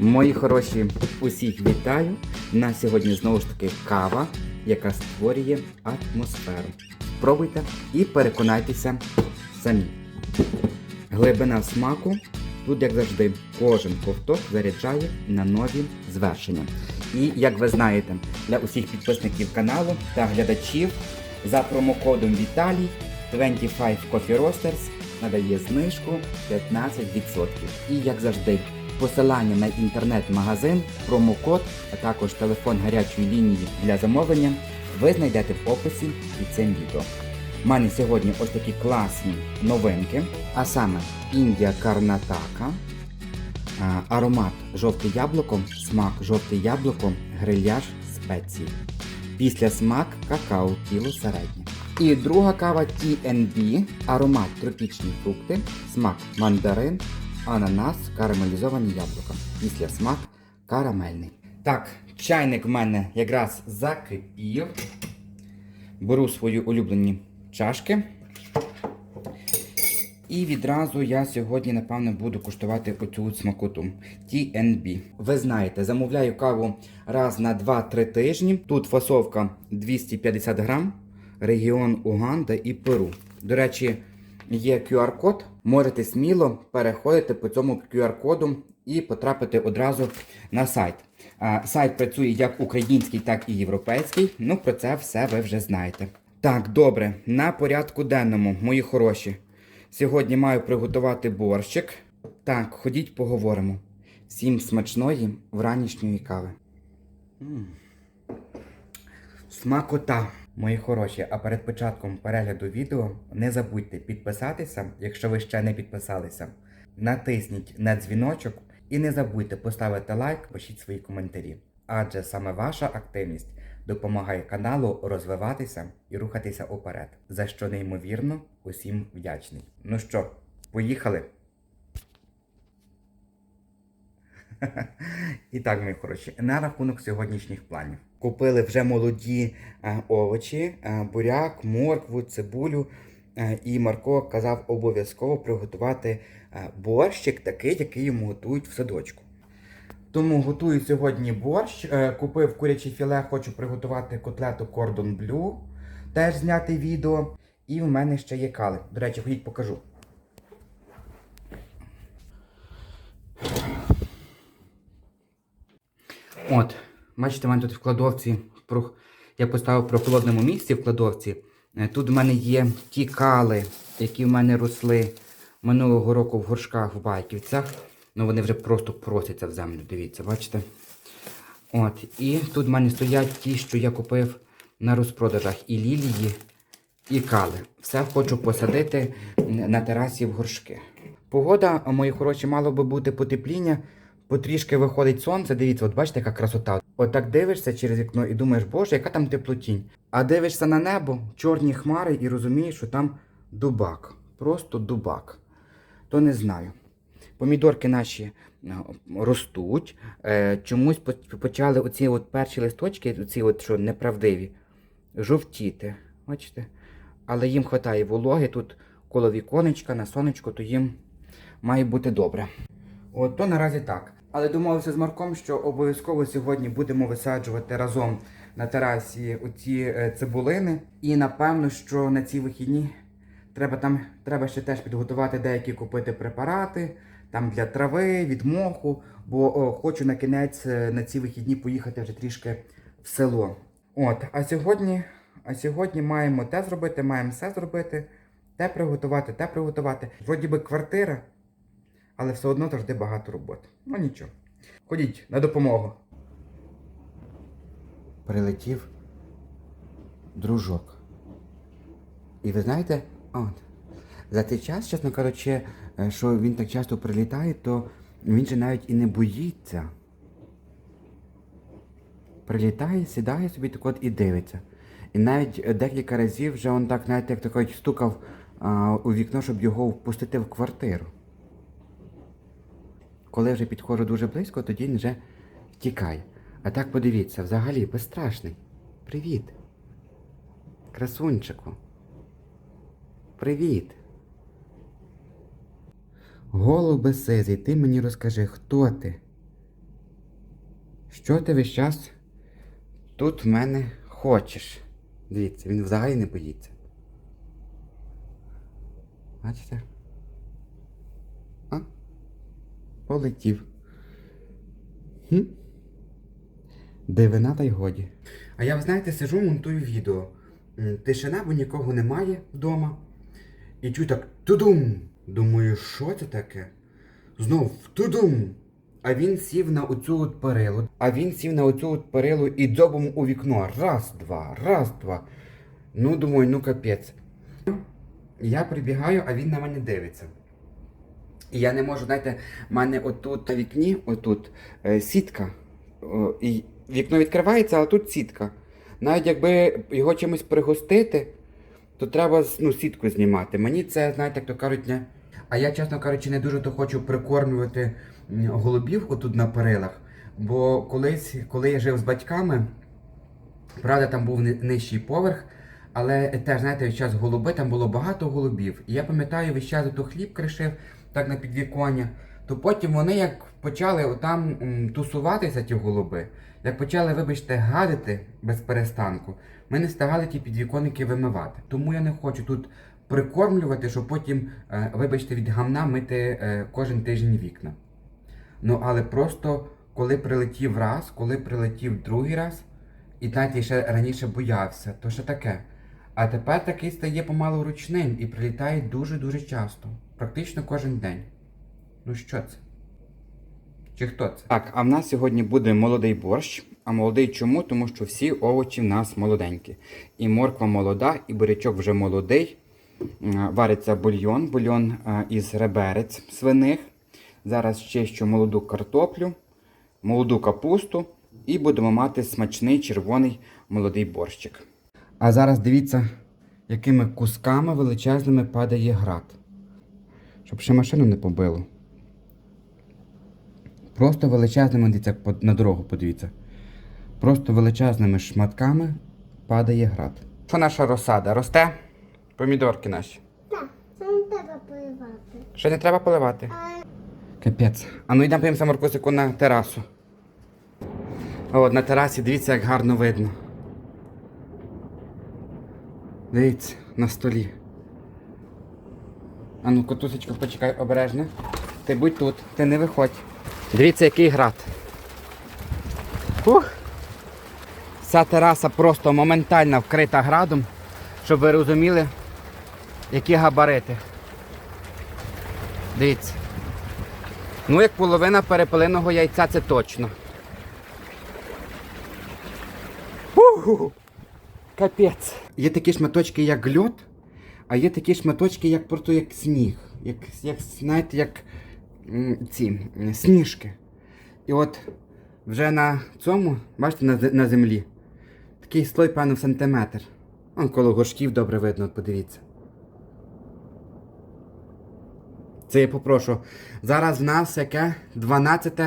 Мої хороші, усіх вітаю. На сьогодні знову ж таки кава, яка створює атмосферу. Пробуйте і переконайтеся самі. Глибина смаку тут, як завжди, кожен ковток заряджає на нові звершення. І як ви знаєте, для усіх підписників каналу та глядачів за промокодом Віталій 25 Coffee Roasters надає знижку 15%. І як завжди, посилання на інтернет-магазин, промокод, а також телефон гарячої лінії для замовлення ви знайдете в описі під цим відео. У мене сьогодні ось такі класні новинки, а саме Індія Карнатака, аромат жовте яблуко, смак жовте яблуко, гриляж спеції. Після смак какао тіло середнє. І друга кава TNB, аромат тропічні фрукти, смак мандарин, ананас, карамелізовані яблука. Після смак карамельний. Так, чайник в мене якраз закипів. Беру свої улюблені чашки. І відразу я сьогодні, напевно, буду куштувати оцю от смакоту TNB. Ви знаєте, замовляю каву раз на 2-3 тижні. Тут фасовка 250 грам, регіон Уганда і Перу. До речі, є QR-код. Можете сміло переходити по цьому QR-коду і потрапити одразу на сайт. Сайт працює як український, так і європейський. Ну, про це все ви вже знаєте. Так, добре, на порядку денному, мої хороші. Сьогодні маю приготувати борщик. Так, ходіть поговоримо. Всім смачної вранішньої кави. М. Смакота, мої хороші. А перед початком перегляду відео не забудьте підписатися, якщо ви ще не підписалися. Натисніть на дзвіночок і не забудьте поставити лайк, пишіть свої коментарі. Адже саме ваша активність допомагає каналу розвиватися і рухатися уперед, за що неймовірно усім вдячний. Ну що, поїхали? І так, мої хороші, на рахунок сьогоднішніх планів. Купили вже молоді е, овочі, е, буряк, моркву, цибулю. Е, і Марко казав обов'язково приготувати борщик, такий, який йому готують в садочку. Тому готую сьогодні борщ. Купив куряче філе, хочу приготувати котлету кордон блю, теж зняти відео. І в мене ще є кали. До речі, ходіть покажу. От, бачите, в мене тут в кладовці, я поставив в прохолодному місці в кладовці. Е, Тут в мене є ті кали, які в мене росли минулого року в горшках в Байківцях. Ну вони вже просто просяться в землю, дивіться, бачите? От, і тут в мене стоять ті, що я купив на розпродажах і лілії, і кали. Все хочу посадити на терасі в горшки. Погода, мої хороші, мало би бути потепління. Потрішки виходить сонце, дивіться, от бачите, яка красота. От дивишся через вікно і думаєш, боже, яка там теплотінь. А дивишся на небо, чорні хмари, і розумієш, що там дубак. Просто дубак. То не знаю. Помідорки наші е, ростуть. Е, чомусь почали оці от перші листочки, оці от, що неправдиві, жовтіти. Бачите? Але їм вистачає вологи тут коло віконечка, на сонечко, то їм має бути добре. От то наразі так. Але домовився з Марком, що обов'язково сьогодні будемо висаджувати разом на терасі оці е, цибулини. І напевно, що на ці вихідні треба там треба ще теж підготувати деякі купити препарати там для трави, від моху, бо о, хочу на кінець е, на ці вихідні поїхати вже трішки в село. От, а сьогодні, а сьогодні маємо те зробити, маємо все зробити, те приготувати, те приготувати. Вроді би квартира, але все одно завжди багато роботи. Ну нічого. Ходіть на допомогу. Прилетів дружок. І ви знаєте, от, за цей час, чесно кажучи, е, що він так часто прилітає, то він же навіть і не боїться. Прилітає, сідає собі так от і дивиться. І навіть декілька разів вже он так, знаєте, як кажуть, стукав а, у вікно, щоб його впустити в квартиру. Коли вже підходжу дуже близько, тоді він вже втікає. А так подивіться, взагалі безстрашний. Привіт. Красунчику. Привіт. Голубе сизий, ти мені розкажи, хто ти? Що ти весь час тут в мене хочеш? Дивіться, він взагалі не боїться. Бачите? А? Полетів. Хм? Дивина та й годі. А я, ви знаєте, сижу, монтую відео. Тишина, бо нікого немає вдома. І чую так тудум. Думаю, що це таке? Знов тудум. А він сів на оцю от перилу. А він сів на оцю от перилу і дзьобом у вікно. Раз, два, раз, два. Ну, думаю, ну капець. Я прибігаю, а він на мене дивиться. І я не можу, знаєте, в мене отут на вікні, отут е, сітка. І вікно відкривається, але тут сітка. Навіть якби його чимось пригостити, то треба ну, сітку знімати. Мені це, знаєте, як то кажуть, не. А я, чесно кажучи, не дуже то хочу прикормлювати голубів отут на перилах. Бо колись, коли я жив з батьками, правда, там був ни- нижчий поверх, але теж, знаєте, весь час голуби, там було багато голубів. І я пам'ятаю, весь час хліб кришив так на підвіконня. То потім вони як почали там тусуватися, ті голуби, як почали, вибачте, гадити без перестанку, ми не встигали ті підвіконники вимивати. Тому я не хочу тут прикормлювати, щоб потім, е, вибачте, від гамна мити е, кожен тиждень вікна. Ну, але просто коли прилетів раз, коли прилетів другий раз, і я ще раніше боявся, то ще таке. А тепер такий стає помалу ручним і прилітає дуже-дуже часто, практично кожен день. Ну що це? Чи хто це? Так, а в нас сьогодні буде молодий борщ. А молодий чому? Тому що всі овочі в нас молоденькі. І морква молода, і бурячок вже молодий. Вариться бульйон, бульйон із реберець свиних. Зараз чищу молоду картоплю, молоду капусту і будемо мати смачний червоний молодий борщик. А зараз дивіться, якими кусками величезними падає град. Щоб ще машину не побило. Просто величезними, дивіться, на дорогу подивіться. Просто величезними шматками падає град. Що наша розсада? Росте? Помідорки наші. Так, це не треба поливати. Ще не треба поливати. Капець. А ну йдемо поїмося Маркусику на терасу. От на терасі дивіться, як гарно видно. Дивіться, на столі. А ну, котусечко, почекай обережно. Ти будь тут, ти не виходь. Дивіться, який град. Ух. Ця тераса просто моментально вкрита градом, щоб ви розуміли, які габарити. Дивіться. Ну, як половина перепеленого яйця, це точно. Уху! Капець. Є такі шматочки, як льод, а є такі шматочки, як просто як сніг. Як, як знаєте, як ці сніжки. І от вже на цьому, бачите, на, на землі, такий слой, певно, в сантиметр. Вон коло горшків добре видно, от подивіться. Це я попрошу. Зараз в нас яке 12,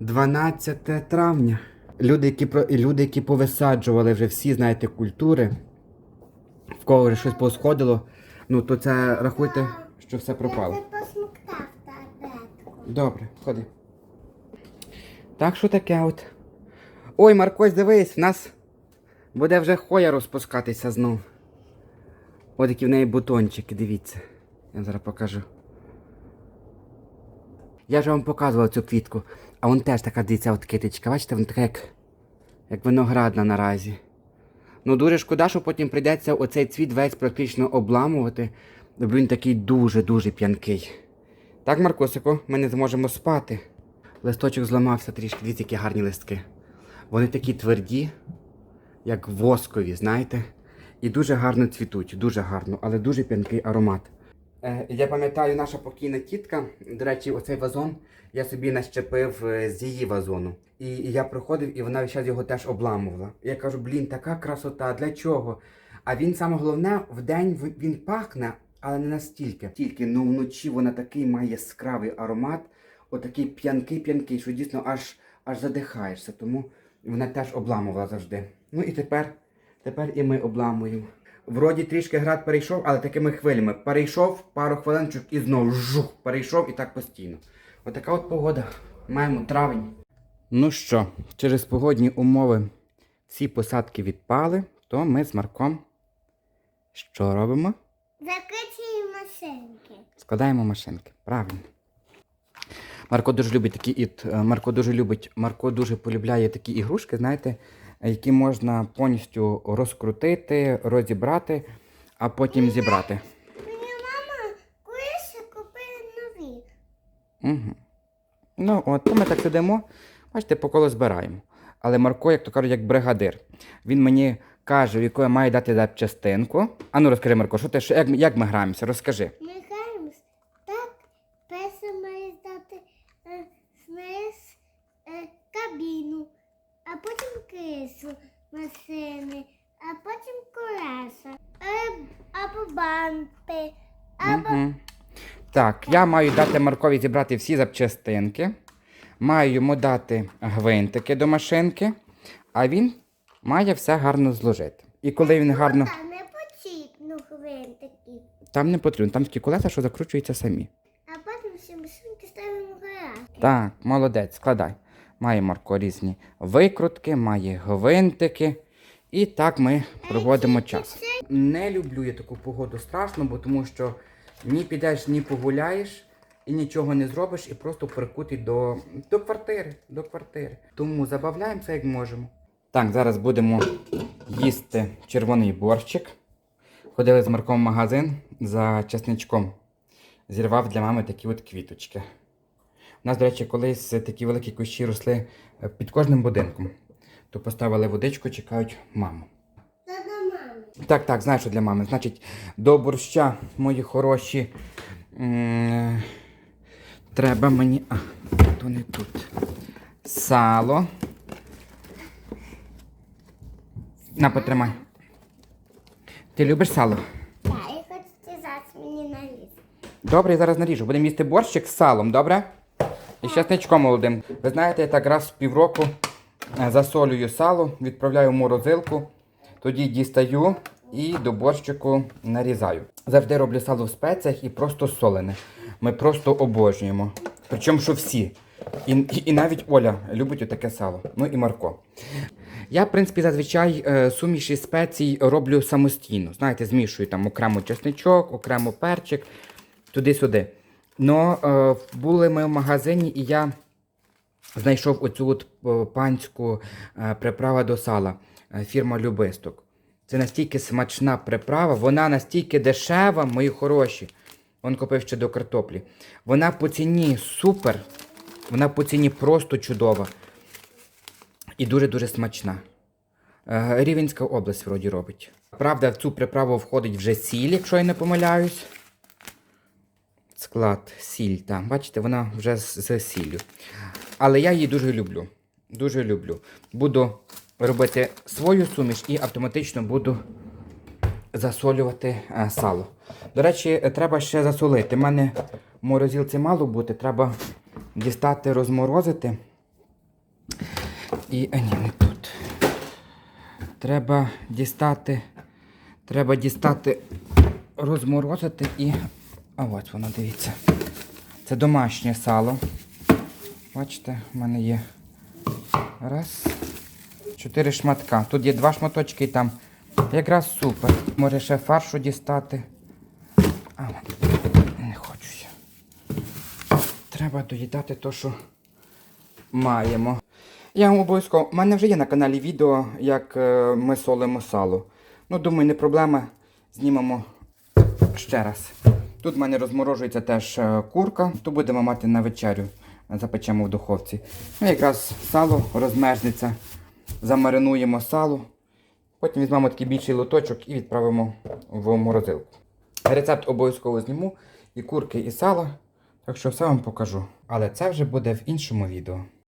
12 травня. Люди, які, про- люди, які повисаджували вже всі, знаєте, культури, кого вже щось посходило, ну то це рахуйте, що все пропало. це посмоктав таблетку. Добре, ходи. Так що таке от. Ой, Маркось, дивись, в нас буде вже хоя розпускатися знов. От які в неї бутончики, дивіться. Я зараз покажу. Я ж вам показував цю квітку, а вон теж така дивіться, от китичка. Бачите, вона така як, як виноградна наразі. Ну дуже шкода, що потім прийдеться оцей цвіт весь практично обламувати, бо він такий дуже-дуже п'янкий. Так, Маркосику, ми не зможемо спати. Листочок зламався трішки, дивіться, які гарні листки. Вони такі тверді, як воскові, знаєте, і дуже гарно цвітуть, дуже гарно, але дуже п'янкий аромат. Е, я пам'ятаю, наша покійна тітка, до речі, оцей вазон я собі нащепив е, з її вазону. І, я проходив, і вона час його теж обламувала. Я кажу, блін, така красота, для чого? А він саме головне, в- він пахне, але не настільки. Тільки ну вночі вона такий має яскравий аромат, отакий п'янкий-п'янкий, що дійсно аж, аж задихаєшся. Тому вона теж обламувала завжди. Ну і тепер, тепер і ми обламуємо. Вроді трішки град перейшов, але такими хвилями. Перейшов пару хвилинчик і знову жух, перейшов і так постійно. Отака от погода. Маємо травень. Ну що, через погодні умови всі посадки відпали, то ми з Марком що робимо? Закричуй машинки. Складаємо машинки. Правильно. Марко дуже любить такі іт. е, Марко дуже любить, Марко дуже полюбляє такі ігрушки, знаєте, які можна повністю розкрутити, розібрати, а потім зібрати. Мені мама колись купила нові. Угу. Ну, от, то ми так сидимо, бачите, по колу збираємо. Але Марко, як то кажуть, як бригадир. Він мені каже, яку я маю дати запчастинку. А ну розкажи, Марко, що ти, що, як, як ми граємося? Розкажи. Ми граємось так. Перше має здати е, снес е, кабіну, а потім крису машини, а потім колеса, е, або банти, або. Так, я маю дати Маркові зібрати всі запчастинки, маю йому дати гвинтики до машинки, а він має все гарно зложити. І коли він гарно. Та не почітну гвинтики. Там не потрібно, там такі колеса, що закручуються самі. А потім всі машинки ставимо в гараж. Так, молодець, складай. Має Марко різні викрутки, має гвинтики. І так ми проводимо час. Не люблю я таку погоду страшно, бо тому що ні підеш, ні погуляєш, і нічого не зробиш, і просто прикутий до, до квартири. До квартири. Тому забавляємося як можемо. Так, зараз будемо їсти червоний борщик. Ходили з Марком в магазин за чесничком. Зірвав для мами такі от квіточки. У нас, до речі, колись такі великі кущі росли е, під кожним будинком. То поставили водичку, чекають маму. Це до мами. Так, так, знаю, що для мами. Значить, до борща, мої хороші. Треба мені. А, то не тут. Сало. На, потримай. Ти любиш сало? Так, і хочете зараз мені наліз. Добре, я зараз наріжу. Будемо їсти борщик з салом, добре? І з чесничком молодим. Ви знаєте, я так раз в півроку засолюю сало, відправляю в морозилку, тоді дістаю і до борщику нарізаю. Завжди роблю сало в спеціях і просто солене. Ми просто обожнюємо. Причому, що всі. І, і, і навіть Оля любить отаке сало. Ну і Марко. Я, в принципі, зазвичай е, суміші спецій роблю самостійно. Знаєте, змішую там окремо чесничок, окремо перчик, туди-сюди. Но е, були ми в магазині, і я знайшов оцю от е, панську е, приправу до сала, е, фірма Любисток. Це настільки смачна приправа, вона настільки дешева, мої хороші. Он купив ще до картоплі. Вона по ціні супер, вона по ціні просто чудова. І дуже-дуже смачна. Рівенська область вроді робить. Правда, в цю приправу входить вже сіль, якщо я не помиляюсь. Склад, сіль, там, бачите, вона вже з, з сіллю. Але я її дуже люблю. Дуже люблю. Буду робити свою суміш і автоматично буду засолювати е, сало. До речі, е, треба ще засолити. У мене в морозилці мало бути, треба дістати, розморозити. І. А ні, не тут. Треба дістати. Треба дістати, розморозити і. А от воно, дивіться. Це домашнє сало. Бачите, в мене є. Раз. Чотири шматка. Тут є два шматочки і там. Якраз супер. Може ще фаршу дістати. А, не хочу. Треба доїдати то, що маємо. Я вам обов'язково. У мене вже є на каналі відео, як е, ми солимо сало. Ну, думаю, не проблема. Знімемо ще раз. Тут в мене розморожується теж е, курка, то будемо мати на вечерю. Запечемо в духовці. Ну, якраз сало розмерзнеться. Замаринуємо сало. Потім візьмемо такий більший лоточок і відправимо в морозилку. Рецепт обов'язково зніму і курки, і сало. Так що все вам покажу. Але це вже буде в іншому відео.